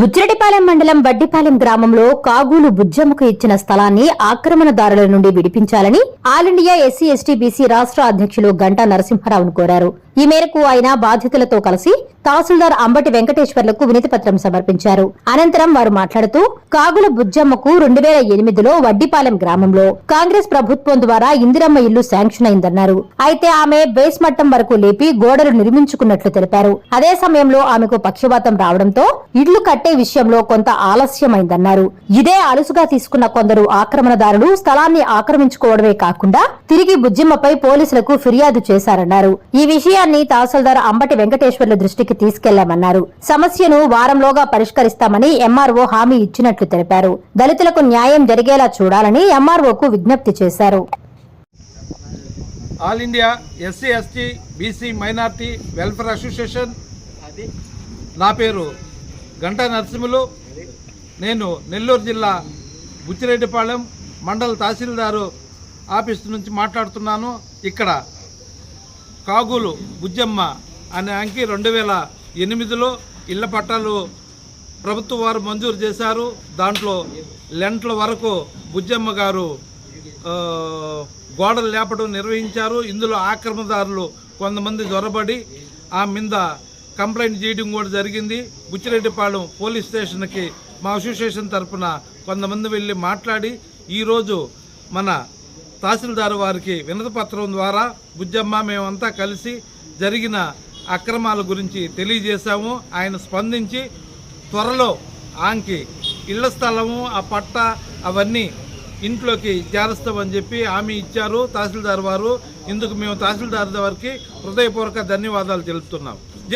బుచ్చిరెడ్డిపాలెం మండలం వడ్డిపాలెం గ్రామంలో కాగూలు బుజ్జమ్మకు ఇచ్చిన స్థలాన్ని ఆక్రమణదారుల నుండి విడిపించాలని all India SC ST BC రాష్ట్ర అధ్యక్షులు గంటా నరసింహారావును కోరారు. ఈ మేరకు ఆయన బాధితులతో కలిసి తహసీల్దార్ అంబటి వెంకటేశ్వర్లకు వినతిపత్రం సమర్పించారు. అనంతరం వారు మాట్లాడుతూ కాగుల బుజ్జమ్మకు రెండు వేల ఎనిమిదిలో వడ్డిపాలెం గ్రామంలో కాంగ్రెస్ ప్రభుత్వం ద్వారా ఇందిరమ్మ ఇల్లు శాంక్షన్ అయిందన్నారు. అయితే ఆమె బేస్ మట్టం వరకు లేపి గోడలు నిర్మించుకున్నట్లు తెలిపారు. అదే సమయంలో ఆమెకు పక్షవాతం రావడంతో ఇళ్ళు కట్టే విషయంలో కొంత ఆలస్యమైందన్నారు. ఇదే అలుసుగా తీసుకున్న కొందరు ఆక్రమణదారులు స్థలాన్ని ఆక్రమించుకోవడమే కాకుండా తిరిగి బుజ్జిమ్మపై పోలీసులకు ఫిర్యాదు చేశారన్నారు. ఈ విషయం విషయాన్ని తహసీల్దార్ అంబటి వెంకటేశ్వర్ల దృష్టికి తీసుకెళ్ళామన్నారు. సమస్యను వారంలోగా పరిష్కరిస్తామని ఎంఆర్ఓ హామీ ఇచ్చినట్లు తెలిపారు. దళితులకు న్యాయం జరిగేలా చూడాలని ఎంఆర్ఓకు విజ్ఞప్తి చేశారు. All India SC ST BC minority welfare association. నా పేరు గంటా నరసింహులు. నేను నెల్లూరు జిల్లా బుచ్చిరెడ్డిపాళెం మండల తహసీల్దారు ఆఫీస్ నుంచి మాట్లాడుతున్నాను. ఇక్కడ కాగులు బుజ్జమ్మ అనే అంకి రెండు వేల ఎనిమిదిలో ఇళ్ళ పట్టాలు ప్రభుత్వం వారు మంజూరు చేశారు. దాంట్లో లెంట్ల వరకు బుజ్జమ్మ గారు గోడలు లేపడం నిర్వహించారు. ఇందులో ఆక్రమణదారులు కొంతమంది జ్వరబడి ఆ మీద కంప్లైంట్ చేయడం కూడా జరిగింది. బుచ్చిరెడ్డిపాలెం పోలీస్ స్టేషన్కి మా అసోసియేషన్ తరఫున కొంతమంది వెళ్ళి మాట్లాడి ఈరోజు మన తహసీల్దార్ వారికి వినతిపత్రం ద్వారా బుజ్జమ్మ మేమంతా కలిసి జరిగిన అక్రమాల గురించి తెలియజేశాము. ఆయన స్పందించి త్వరలో ఆంకి ఇళ్ళ స్థలము ఆ పట్ట అవన్నీ ఇంట్లోకి చేరుస్తామని చెప్పి హామీ ఇచ్చారు తహసీల్దార్ వారు. ఇందుకు మేము తహసీల్దార్ వారికి హృదయపూర్వక ధన్యవాదాలు తెలుపుతున్నాం.